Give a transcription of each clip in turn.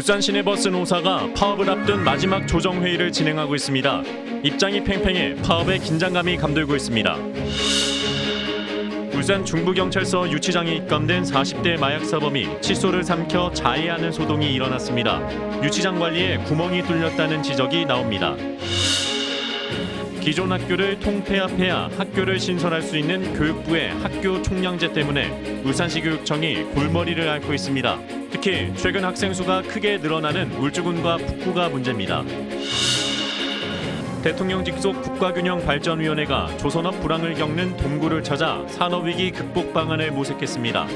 울산 시내버스 노사가 파업을 앞둔 마지막 조정 회의를 진행하고 있습니다. 입장이 팽팽해 파업에 긴장감이 감돌고 있습니다. 울산 중부경찰서 유치장에 입감된 40대 마약 사범이 칫솔을 삼켜 자해하는 소동이 일어났습니다. 유치장 관리에 구멍이 뚫렸다는 지적이 나옵니다. 기존 학교를 통폐합해야 학교를 신설할 수 있는 교육부의 학교 총량제 때문에 울산시 교육청이 골머리를 앓고 있습니다. 특히 최근 학생 수가 크게 늘어나는 울주군과 북구가 문제입니다. 대통령 직속 국가균형발전위원회가 조선업 불황을 겪는 동구를 찾아 산업위기 극복 방안을 모색했습니다.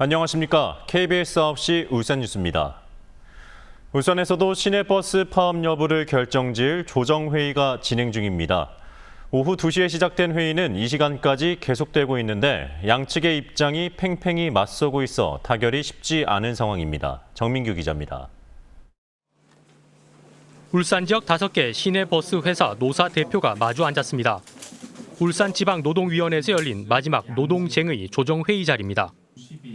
안녕하십니까. KBS 9시 울산 뉴스입니다. 울산에서도 시내버스 파업 여부를 결정지을 조정회의가 진행 중입니다. 오후 2시에 시작된 회의는 이 시간까지 계속되고 있는데 양측의 입장이 팽팽히 맞서고 있어 타결이 쉽지 않은 상황입니다. 정민규 기자입니다. 울산 지역 5개 시내 버스 회사 노사 대표가 마주 앉았습니다. 울산지방노동위원회에서 열린 마지막 노동쟁의 조정회의 자리입니다.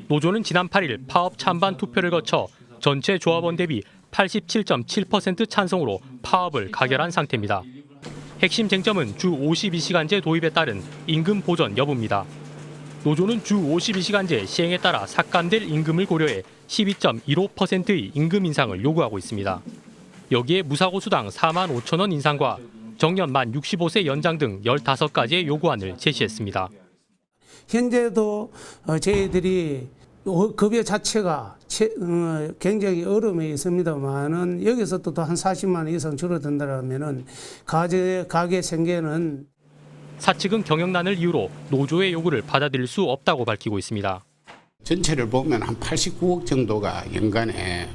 노조는 지난 8일 파업 찬반 투표를 거쳐 전체 조합원 대비 87.7% 찬성으로 파업을 가결한 상태입니다. 핵심 쟁점은 주 52시간제 도입에 따른 임금 보전 여부입니다. 노조는 주 52시간제 시행에 따라 삭감될 임금을 고려해 12.15%의 임금 인상을 요구하고 있습니다. 여기에 무사고 수당 4만 5천 원 인상과 정년 만 65세 연장 등 15가지의 요구안을 제시했습니다. 현재도 어, 저희들이 어, 급여 자체가 채- 어, 굉장히 어려움에 있습니다만은 여기서 또 한 40만 원 이상 줄어든다면은 가게 가게 생계는 사측은 경영난을 이유로 노조의 요구를 받아들일 수 없다고 밝히고 있습니다. 전체를 보면 한 89억 정도가 연간에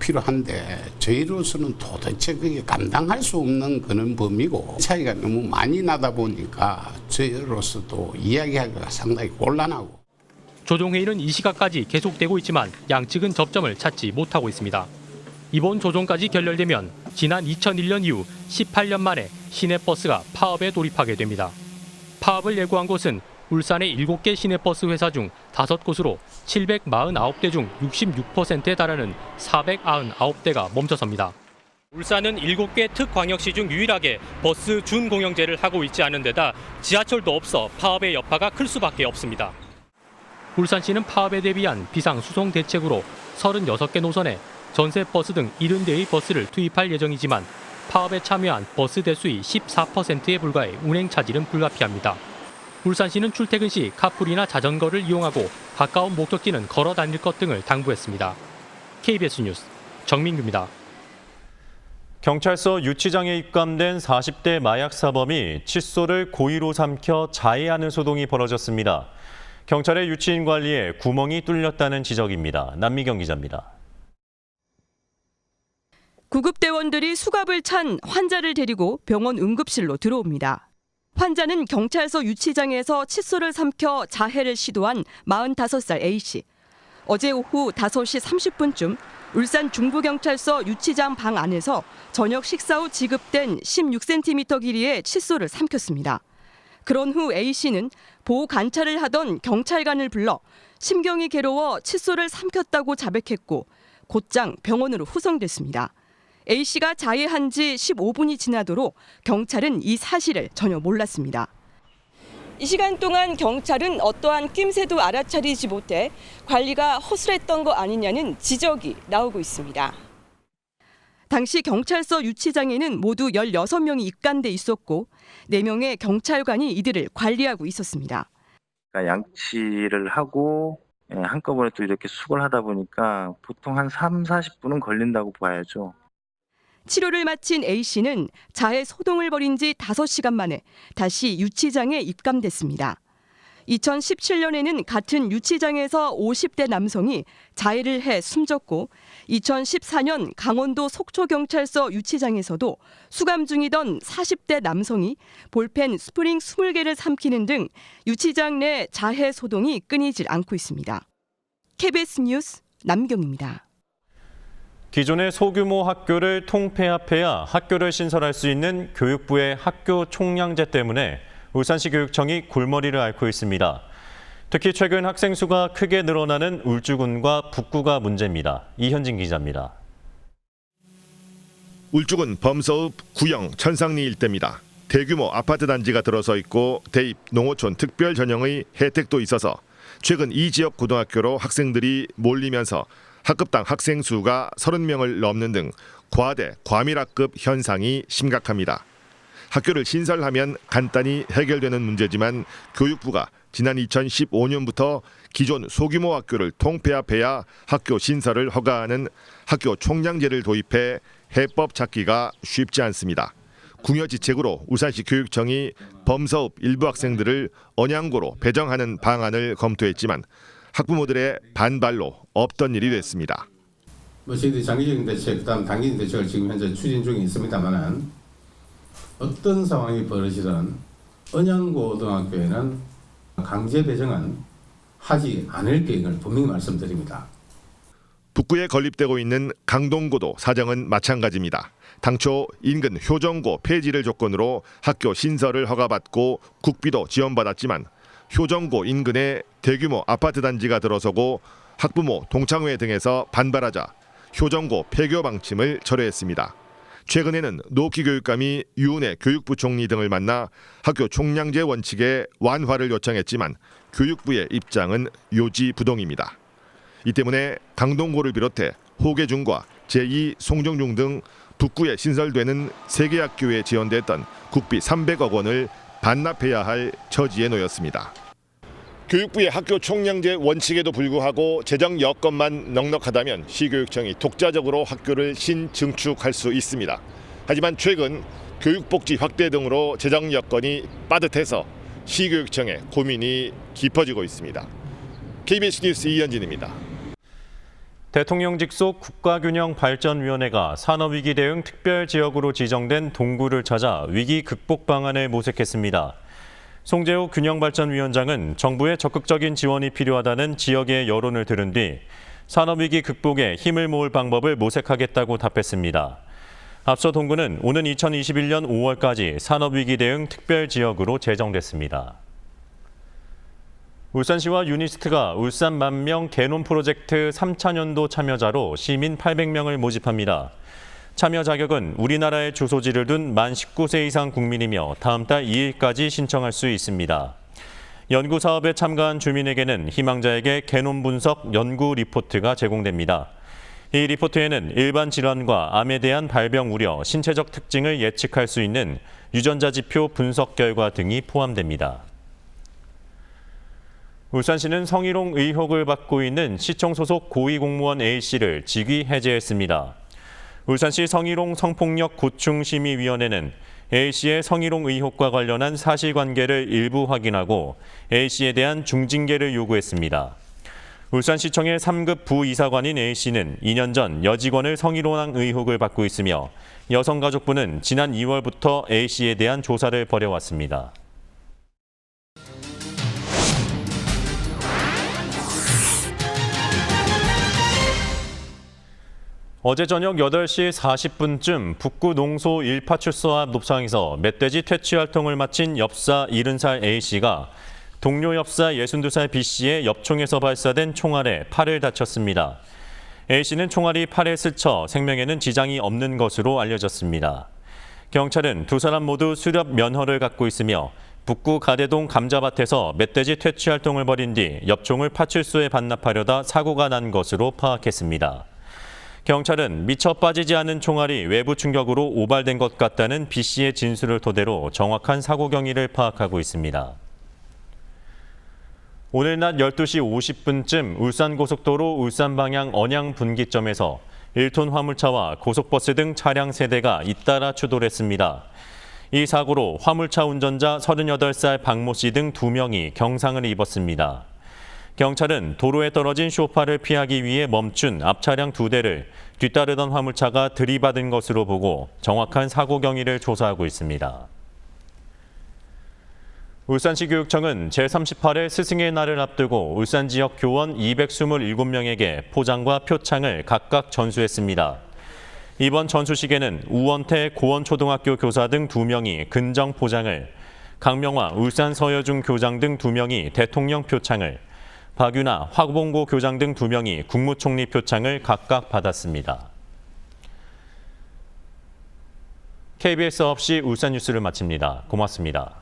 필요한데 저희로서는 도대체 그게 감당할 수 없는 그런 범위고 차이가 너무 많이 나다 보니까 저희로서도 이야기하기가 상당히 곤란하고 조정회의는 이 시각까지 계속되고 있지만 양측은 접점을 찾지 못하고 있습니다. 이번 조정까지 결렬되면 지난 2001년 이후 18년 만에 시내버스가 파업에 돌입하게 됩니다. 파업을 예고한 곳은 울산의 7개 시내버스 회사 중 5곳으로 749대 중 66%에 달하는 499대가 멈춰섭니다. 울산은 7개 특광역시 중 유일하게 버스 준공영제를 하고 있지 않은 데다 지하철도 없어 파업의 여파가 클 수밖에 없습니다. 울산시는 파업에 대비한 비상 수송 대책으로 36개 노선에 전세 버스 등 70대의 버스를 투입할 예정이지만 파업에 참여한 버스 대수의 14%에 불과해 운행 차질은 불가피합니다. 울산시는 출퇴근 시 카풀이나 자전거를 이용하고 가까운 목적지는 걸어 다닐 것 등을 당부했습니다. KBS 뉴스 정민규입니다. 경찰서 유치장에 입감된 40대 마약 사범이 칫솔을 고의로 삼켜 자해하는 소동이 벌어졌습니다. 경찰의 유치인 관리에 구멍이 뚫렸다는 지적입니다. 남미경 기자입니다. 구급대원들이 수갑을 찬 환자를 데리고 병원 응급실로 들어옵니다. 환자는 경찰서 유치장에서 칫솔을 삼켜 자해를 시도한 45살 A씨. 어제 오후 5시 30분쯤 울산 중부경찰서 유치장 방 안에서 저녁 식사 후 지급된 16cm 길이의 칫솔을 삼켰습니다. 그런 후 A씨는 보호 관찰을 하던 경찰관을 불러 심경이 괴로워 칫솔을 삼켰다고 자백했고 곧장 병원으로 후송됐습니다. A씨가 자해한 지 15분이 지나도록 경찰은 이 사실을 전혀 몰랐습니다. 이 시간 동안 경찰은 어떠한 낌새도 알아차리지 못해 관리가 허술했던 거 아니냐는 지적이 나오고 있습니다. 당시 경찰서 유치장에는 모두 16명이 입간돼 있었고 4명의 경찰관이 이들을 관리하고 있었습니다. 그러니까 양치를 하고 예, 한꺼번에 또 이렇게 수거를 하다 보니까 보통 한 3, 40분은 걸린다고 봐야죠. 치료를 마친 A씨는 자해 소동을 벌인 지 5시간 만에 다시 유치장에 입감됐습니다. 2017년에는 같은 유치장에서 50대 남성이 자해를 해 숨졌고 2014년 강원도 속초경찰서 유치장에서도 수감 중이던 40대 남성이 볼펜 스프링 20개를 삼키는 등 유치장 내 자해 소동이 끊이질 않고 있습니다. KBS 뉴스 남경입니다. 기존의 소규모 학교를 통폐합해야 학교를 신설할 수 있는 교육부의 학교 총량제 때문에 울산시 교육청이 골머리를 앓고 있습니다. 특히 최근 학생 수가 크게 늘어나는 울주군과 북구가 문제입니다. 이현진 기자입니다. 울주군 범서읍 구영 천상리 일대입니다. 대규모 아파트 단지가 들어서 있고 대입 농어촌 특별 전형의 혜택도 있어서 최근 이 지역 고등학교로 학생들이 몰리면서 학급당 학생 수가 30명을 넘는 등 과대 과밀학급 현상이 심각합니다. 학교를 신설하면 간단히 해결되는 문제지만 교육부가 지난 2015년부터 기존 소규모 학교를 통폐합해야 학교 신설을 허가하는 학교 총량제를 도입해 해법 찾기가 쉽지 않습니다. 궁여지책으로 울산시 교육청이 범서읍 일부 학생들을 언양고로 배정하는 방안을 검토했지만 학부모들의 반발로 없던 일이 됐습니다. 뭐 저희들이 장기적인 대책, 그다음 단기적인 대책을 지금 현재 추진 중에 있습니다만은 어떤 상황이 벌어지든 언양고등학교에는 강제 배정은 하지 않을 계획을 분명히 말씀드립니다. 북구에 건립되고 있는 강동고도 사정은 마찬가지입니다. 당초 인근 효정고 폐지를 조건으로 학교 신설을 허가받고 국비도 지원받았지만 효정고 인근에 대규모 아파트 단지가 들어서고 학부모 동창회 등에서 반발하자 효정고 폐교 방침을 철회했습니다. 최근에는 노키 교육감이 유은혜 교육부 총리 등을 만나 학교 총량제 원칙의 완화를 요청했지만 교육부의 입장은 요지부동입니다. 이 때문에 강동고를 비롯해 호계중과 제2 송정중 등 북구에 신설되는 세개 학교에 지원됐던 국비 300억 원을 반납해야 할 처지에 놓였습니다. 교육부의 학교 총량제 원칙에도 불구하고 재정 여건만 넉넉하다면 시교육청이 독자적으로 학교를 신증축할 수 있습니다. 하지만 최근 교육복지 확대 등으로 재정 여건이 빠듯해서 시교육청의 고민이 깊어지고 있습니다. KBS 뉴스 이현진입니다. 대통령 직속 국가균형발전위원회가 산업위기 대응 특별지역으로 지정된 동구를 찾아 위기 극복 방안을 모색했습니다. 송재호 균형발전위원장은 정부의 적극적인 지원이 필요하다는 지역의 여론을 들은 뒤 산업위기 극복에 힘을 모을 방법을 모색하겠다고 답했습니다. 앞서 동구는 오는 2021년 5월까지 산업위기 대응 특별지역으로 제정됐습니다. 울산시와 유니스트가 울산 만명 개놈 프로젝트 3차년도 참여자로 시민 800명을 모집합니다. 참여 자격은 우리나라에 주소지를 둔 만 19세 이상 국민이며 다음 달 2일까지 신청할 수 있습니다. 연구 사업에 참가한 주민에게는 희망자에게 개놈 분석 연구 리포트가 제공됩니다. 이 리포트에는 일반 질환과 암에 대한 발병 우려, 신체적 특징을 예측할 수 있는 유전자 지표 분석 결과 등이 포함됩니다. 울산시는 성희롱 의혹을 받고 있는 시청 소속 고위공무원 A씨를 직위 해제했습니다. 울산시 성희롱 성폭력 고충심의위원회는 A씨의 성희롱 의혹과 관련한 사실관계를 일부 확인하고 A씨에 대한 중징계를 요구했습니다. 울산시청의 3급 부이사관인 A씨는 2년 전 여직원을 성희롱한 의혹을 받고 있으며 여성가족부는 지난 2월부터 A씨에 대한 조사를 벌여왔습니다. 어제 저녁 8시 40분쯤 북구 농소 1파출소 앞 녹상에서 멧돼지 퇴치 활동을 마친 엽사 70살 A씨가 동료 엽사 62살 B씨의 엽총에서 발사된 총알에 팔을 다쳤습니다. A씨는 총알이 팔에 스쳐 생명에는 지장이 없는 것으로 알려졌습니다. 경찰은 두 사람 모두 수렵 면허를 갖고 있으며 북구 가대동 감자밭에서 멧돼지 퇴치 활동을 벌인 뒤 엽총을 파출소에 반납하려다 사고가 난 것으로 파악했습니다. 경찰은 미처 빠지지 않은 총알이 외부 충격으로 오발된 것 같다는 B 씨의 진술을 토대로 정확한 사고 경위를 파악하고 있습니다. 오늘 낮 12시 50분쯤 울산고속도로 울산 방향 언양 분기점에서 1톤 화물차와 고속버스 등 차량 세대가 잇따라 추돌했습니다. 이 사고로 화물차 운전자 38살 박모 씨 등 2명이 경상을 입었습니다. 경찰은 도로에 떨어진 쇼파를 피하기 위해 멈춘 앞 차량 두 대를 뒤따르던 화물차가 들이받은 것으로 보고 정확한 사고 경위를 조사하고 있습니다. 울산시 교육청은 제38회 스승의 날을 앞두고 울산 지역 교원 227명에게 포장과 표창을 각각 전수했습니다. 이번 전수식에는 우원태 고원초등학교 교사 등 2명이 근정 포장을, 강명화 울산 서여중 교장 등 2명이 대통령 표창을, 박유나 화봉고 교장 등 2명이 국무총리 표창을 각각 받았습니다. KBS 없이 울산 뉴스를 마칩니다. 고맙습니다.